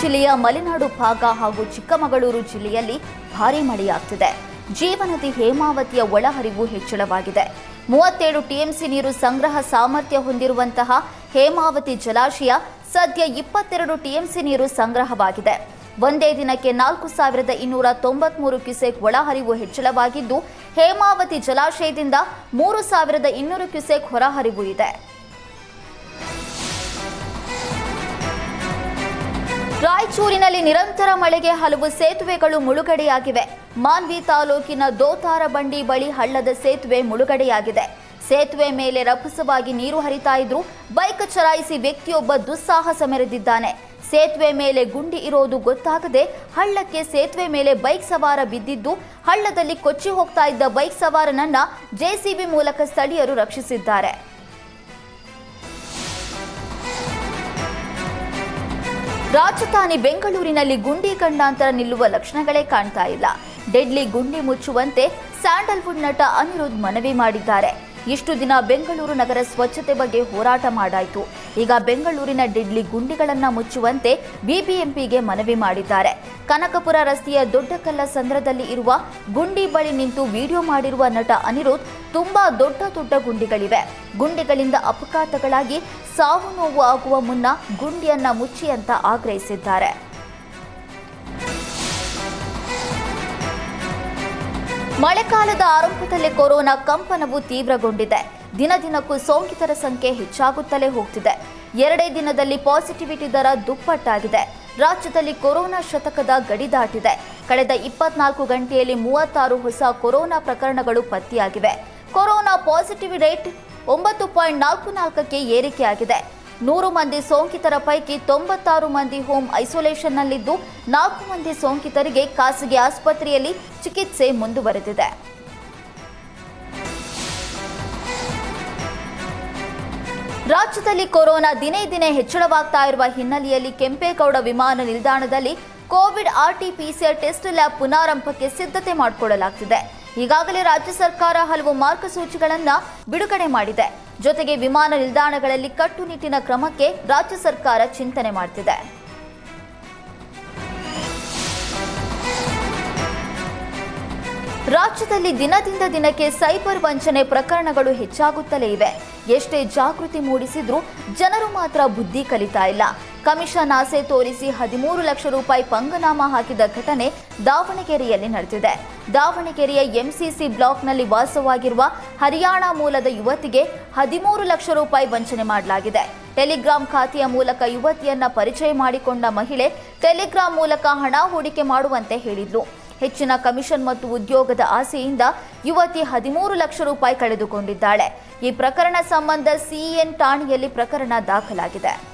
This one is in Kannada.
ಜಿಲ್ಲೆಯ ಮಲೆನಾಡು ಭಾಗ ಹಾಗೂ ಚಿಕ್ಕಮಗಳೂರು ಜಿಲ್ಲೆಯಲ್ಲಿ ಭಾರೀ ಮಳೆಯಾಗ್ತಿದೆ. ಜೀವನದಿ ಹೇಮಾವತಿಯ ಒಳಹರಿವು ಹೆಚ್ಚಳವಾಗಿದೆ. ಮೂವತ್ತೇಳು ಟಿಎಂಸಿ ನೀರು ಸಂಗ್ರಹ ಸಾಮರ್ಥ್ಯ ಹೊಂದಿರುವಂತಹ ಹೇಮಾವತಿ ಜಲಾಶಯ ಸದ್ಯ ಇಪ್ಪತ್ತೆರಡು ಟಿಎಂಸಿ ನೀರು ಸಂಗ್ರಹವಾಗಿದೆ. ಒಂದೇ ದಿನಕ್ಕೆ ನಾಲ್ಕು ಸಾವಿರದ ಇನ್ನೂರ ತೊಂಬತ್ಮೂರು ಕ್ಯುಸೆಕ್ ಒಳಹರಿವು ಹೆಚ್ಚಳವಾಗಿದ್ದು, ಹೇಮಾವತಿ ಜಲಾಶಯದಿಂದ ಮೂರು ಸಾವಿರದ ಇನ್ನೂರು ಕ್ಯುಸೆಕ್ ಹೊರಹರಿವು ಇದೆ. ರಾಯಚೂರಿನಲ್ಲಿ ನಿರಂತರ ಮಳೆಗೆ ಹಲವು ಸೇತುವೆಗಳು ಮುಳುಗಡೆಯಾಗಿವೆ. ಮಾನ್ವಿ ತಾಲೂಕಿನ ದೋತಾರ ಬಂಡಿ ಬಳಿ ಹಳ್ಳದ ಸೇತುವೆ ಮುಳುಗಡೆಯಾಗಿದೆ. ಸೇತುವೆ ಮೇಲೆ ರಭಸವಾಗಿ ನೀರು ಹರಿತಾ ಇದ್ರು ಬೈಕ್ ಚಲಾಯಿಸಿ ವ್ಯಕ್ತಿಯೊಬ್ಬ ದುಸ್ಸಾಹಸ ಮೆರೆದಿದ್ದಾನೆ. ಸೇತುವೆ ಮೇಲೆ ಗುಂಡಿ ಇರೋದು ಗೊತ್ತಾಗದೆ ಹಳ್ಳಕ್ಕೆ ಸೇತುವೆ ಮೇಲೆ ಬೈಕ್ ಸವಾರ ಬಿದ್ದಿದ್ದು ಹಳ್ಳದಲ್ಲಿ ಕೊಚ್ಚಿ ಹೋಗ್ತಾ ಇದ್ದ ಬೈಕ್ ಸವಾರನನ್ನ ಜೆಸಿಬಿ ಮೂಲಕ ಸ್ಥಳೀಯರು ರಕ್ಷಿಸಿದ್ದಾರೆ. ರಾಜಧಾನಿ ಬೆಂಗಳೂರಿನಲ್ಲಿ ಗುಂಡಿ ಗಂಡಾಂತರ ನಿಲ್ಲುವ ಲಕ್ಷಣಗಳೇ ಕಾಣ್ತಾ ಇಲ್ಲ. ಡೆಡ್ಲಿ ಗುಂಡಿ ಮುಚ್ಚುವಂತೆ ಸ್ಯಾಂಡಲ್ವುಡ್ ನಟ ಅನಿರುದ್ಧ್ ಮನವಿ ಮಾಡಿದ್ದಾರೆ. ಇಷ್ಟು ದಿನ ಬೆಂಗಳೂರು ನಗರ ಸ್ವಚ್ಛತೆ ಬಗ್ಗೆ ಹೋರಾಟ ಮಾಡಾಯಿತು. ಈಗ ಬೆಂಗಳೂರಿನ ಡೆಡ್ಲಿ ಗುಂಡಿಗಳನ್ನು ಮುಚ್ಚುವಂತೆ ಬಿಬಿಎಂಪಿಗೆ ಮನವಿ ಮಾಡಿದ್ದಾರೆ. ಕನಕಪುರ ರಸ್ತೆಯ ದೊಡ್ಡಕಲ್ಲ ಸಂದ್ರದಲ್ಲಿ ಇರುವ ಗುಂಡಿ ಬಳಿ ನಿಂತು ವಿಡಿಯೋ ಮಾಡಿರುವ ನಟ ಅನಿರುದ್ಧ್ ತುಂಬಾ ದೊಡ್ಡ ದೊಡ್ಡ ಗುಂಡಿಗಳಿವೆ. ಗುಂಡಿಗಳಿಂದ ಅಪಘಾತಗಳಾಗಿ ಸಾವು ನೋವು ಆಗುವ ಮುನ್ನ ಗುಂಡಿಯನ್ನ ಮುಚ್ಚಿ ಅಂತ ಆಗ್ರಹಿಸಿದ್ದಾರೆ. ಮಳೆಗಾಲದ ಆರಂಭದಲ್ಲಿ ಕೊರೋನಾ ಕಂಪನವು ತೀವ್ರಗೊಂಡಿದೆ. ದಿನ ದಿನಕ್ಕೂ ಸೋಂಕಿತರ ಸಂಖ್ಯೆ ಹೆಚ್ಚಾಗುತ್ತಲೇ ಹೋಗ್ತಿದೆ. ಎರಡೇ ದಿನದಲ್ಲಿ ಪಾಸಿಟಿವಿಟಿ ದರ ದುಪ್ಪಟ್ಟಾಗಿದೆ. ರಾಜ್ಯದಲ್ಲಿ ಕೊರೋನಾ ಶತಕದ ಗಡಿ ದಾಟಿದೆ. ಕಳೆದ ಇಪ್ಪತ್ನಾಲ್ಕು ಗಂಟೆಯಲ್ಲಿ ಮೂವತ್ತಾರು ಹೊಸ ಕೊರೋನಾ ಪ್ರಕರಣಗಳು ಪತ್ತೆಯಾಗಿವೆ. ಕೊರೋನಾ ಪಾಸಿಟಿವ್ ರೇಟ್ ಒಂಬತ್ತು ಪಾಯಿಂಟ್ ನಾಲ್ಕು ನಾಲ್ಕಕ್ಕೆ ಏರಿಕೆಯಾಗಿದೆ. ನೂರು ಮಂದಿ ಸೋಂಕಿತರ ಪೈಕಿ ತೊಂಬತ್ತಾರು ಮಂದಿ ಹೋಮ್ ಐಸೋಲೇಷನ್ನಲ್ಲಿದ್ದು ನಾಲ್ಕು ಮಂದಿ ಸೋಂಕಿತರಿಗೆ ಖಾಸಗಿ ಆಸ್ಪತ್ರೆಯಲ್ಲಿ ಚಿಕಿತ್ಸೆ ಮುಂದುವರೆದಿದೆ. ರಾಜ್ಯದಲ್ಲಿ ಕೊರೋನಾ ದಿನೇ ದಿನೇ ಹೆಚ್ಚಳವಾಗ್ತಾ ಇರುವ ಹಿನ್ನೆಲೆಯಲ್ಲಿ ಕೆಂಪೇಗೌಡ ವಿಮಾನ ನಿಲ್ದಾಣದಲ್ಲಿ ಕೋವಿಡ್ ಆರ್ಟಿಪಿಸಿಆರ್ ಟೆಸ್ಟ್ ಲ್ಯಾಬ್ ಪುನಾರಂಭಕ್ಕೆ ಸಿದ್ಧತೆ ಮಾಡಿಕೊಳ್ಳಲಾಗ್ತಿದೆ ಈಗಾಗಲೇ ರಾಜ್ಯ ಸರ್ಕಾರ ಹಲವು ಮಾರ್ಗಸೂಚಿಗಳನ್ನು ಬಿಡುಗಡೆ ಮಾಡಿದೆ. ಜೊತೆಗೆ ವಿಮಾನ ನಿಲ್ದಾಣಗಳಲ್ಲಿ ಕಟ್ಟುನಿಟ್ಟಿನ ಕ್ರಮಕ್ಕೆ ರಾಜ್ಯ ಸರ್ಕಾರ ಚಿಂತನೆ ಮಾಡ್ತಿದೆ. ರಾಜ್ಯದಲ್ಲಿ ದಿನದಿಂದ ದಿನಕ್ಕೆ ಸೈಬರ್ ವಂಚನೆ ಪ್ರಕರಣಗಳು ಹೆಚ್ಚಾಗುತ್ತಲೇ ಇವೆ. ಎಷ್ಟೇ ಜಾಗೃತಿ ಮೂಡಿಸಿದ್ರೂ ಜನರು ಮಾತ್ರ ಬುದ್ಧಿ ಕಲಿತಾ ಇಲ್ಲ. ಕಮಿಷನ್ ಆಸೆ ತೋರಿಸಿ ಹದಿಮೂರು ಲಕ್ಷ ರೂಪಾಯಿ ಪಂಗನಾಮ ಹಾಕಿದ ಘಟನೆ ದಾವಣಗೆರೆಯಲ್ಲಿ ನಡೆದಿದೆ. ದಾವಣಗೆರೆಯ ಎಂಸಿಸಿ ಬ್ಲಾಕ್ನಲ್ಲಿ ವಾಸವಾಗಿರುವ ಹರಿಯಾಣ ಮೂಲದ ಯುವತಿಗೆ ಹದಿಮೂರು ಲಕ್ಷ ರೂಪಾಯಿ ವಂಚನೆ ಮಾಡಲಾಗಿದೆ. ಟೆಲಿಗ್ರಾಂ ಖಾತೆಯ ಮೂಲಕ ಯುವತಿಯನ್ನ ಪರಿಚಯ ಮಾಡಿಕೊಂಡ ಮಹಿಳೆ ಟೆಲಿಗ್ರಾಂ ಮೂಲಕ ಹಣ ಹೂಡಿಕೆ ಮಾಡುವಂತೆ ಹೇಳಿದ್ಲು. ಹೆಚ್ಚಿನ ಕಮಿಷನ್ ಮತ್ತು ಉದ್ಯೋಗದ ಆಸೆಯಿಂದ ಯುವತಿ ಹದಿಮೂರು ಲಕ್ಷ ರೂಪಾಯಿ ಕಳೆದುಕೊಂಡಿದ್ದಾಳೆ. ಈ ಪ್ರಕರಣ ಸಂಬಂಧ ಸಿಎನ್ ಠಾಣೆಯಲ್ಲಿ ಪ್ರಕರಣ ದಾಖಲಾಗಿದೆ.